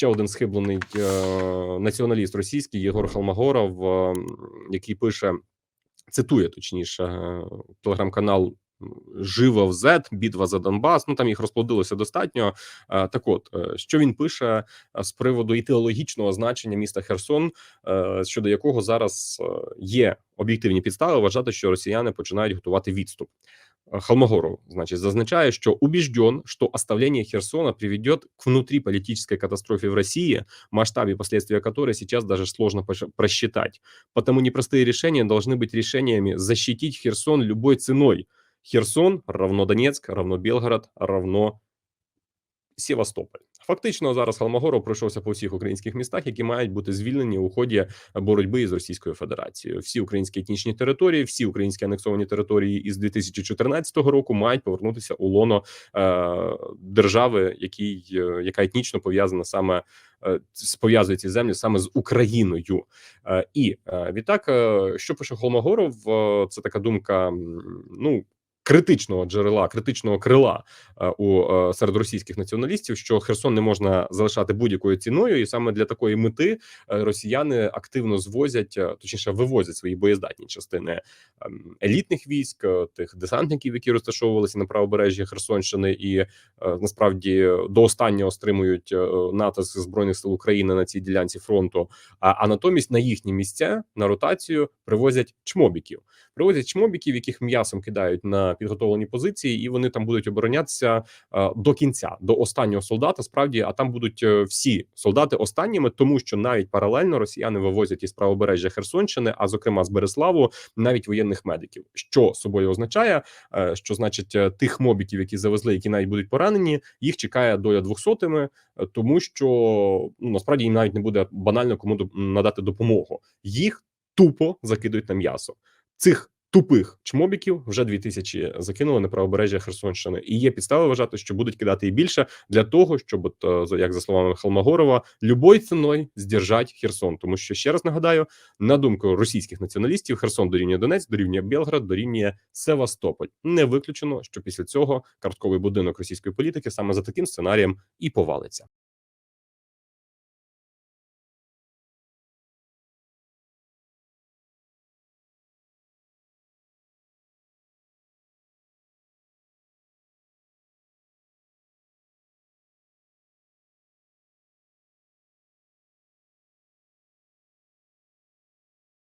ще один схиблений е, націоналіст російський Єгор Халмагоров, е, який пише, цитує точніше е, телеграм-канал. Жива Z, бітва за Донбас. Ну там їх розплодилося достатньо. Так, от що він пише з приводу ідеологічного значення міста Херсон, щодо якого зараз є об'єктивні підстави вважати, що росіяни починають готувати відступ. Холмогоров, значит, зазначает, что убежден, что оставление Херсона приведет к внутриполитической катастрофе в России, масштабе последствия которой сейчас даже сложно просчитать. Потому непростые решения должны быть решениями защитить Херсон любой ценой. Херсон равно Донецк, равно Белгород, равно Севастополь. Фактично зараз Холмогоров пройшовся по всіх українських містах, які мають бути звільнені у ході боротьби із Російською Федерацією. Всі українські етнічні території, всі українські анексовані території із 2014 року мають повернутися у лоно е, держави, який, е, яка етнічно пов'язана саме е, пов'язує ці землі саме з Україною. Е, і е, відтак, що пише Холмогоров, це така думка. Ну критичного джерела, критичного крила е, у е, серед російських націоналістів, що Херсон не можна залишати будь-якою ціною, і саме для такої мети е, росіяни активно звозять, точніше вивозять свої боєздатні частини ем, елітних військ, тих десантників, які розташовувалися на правобережжі Херсонщини, і насправді до останнього стримують натиск збройних сил України на цій ділянці фронту. А, а натомість на їхні місця на ротацію привозять чмобіків. Привозять чмобіків, яких м'ясом кидають на підготовлені позиції, і вони там будуть оборонятися е, до кінця, до останнього солдата. Справді, а там будуть е, всі солдати останніми, тому що навіть паралельно росіяни вивозять із правобережжя Херсонщини, а зокрема з Береславу, навіть воєнних медиків. Що собою означає, Е, що значить тих мобіків, які завезли, які навіть будуть поранені, їх чекає доля двохсотими, тому що ну насправді їм навіть не буде банально кому надати допомогу. Їх тупо закидують на м'ясо. Цих тупих чмобіків вже 2000 закинули на правобережжя Херсонщини, і є підстави вважати, що будуть кидати і більше для того, щоб от, е, як за словами Холмогорова, любою ціною здержать Херсон. Тому що ще раз нагадаю, на думку російських націоналістів, Херсон дорівнює Донецьк, дорівнює Белград, дорівнює Севастополь. Не виключено, що після цього картковий будинок російської політики саме за таким сценарієм і повалиться.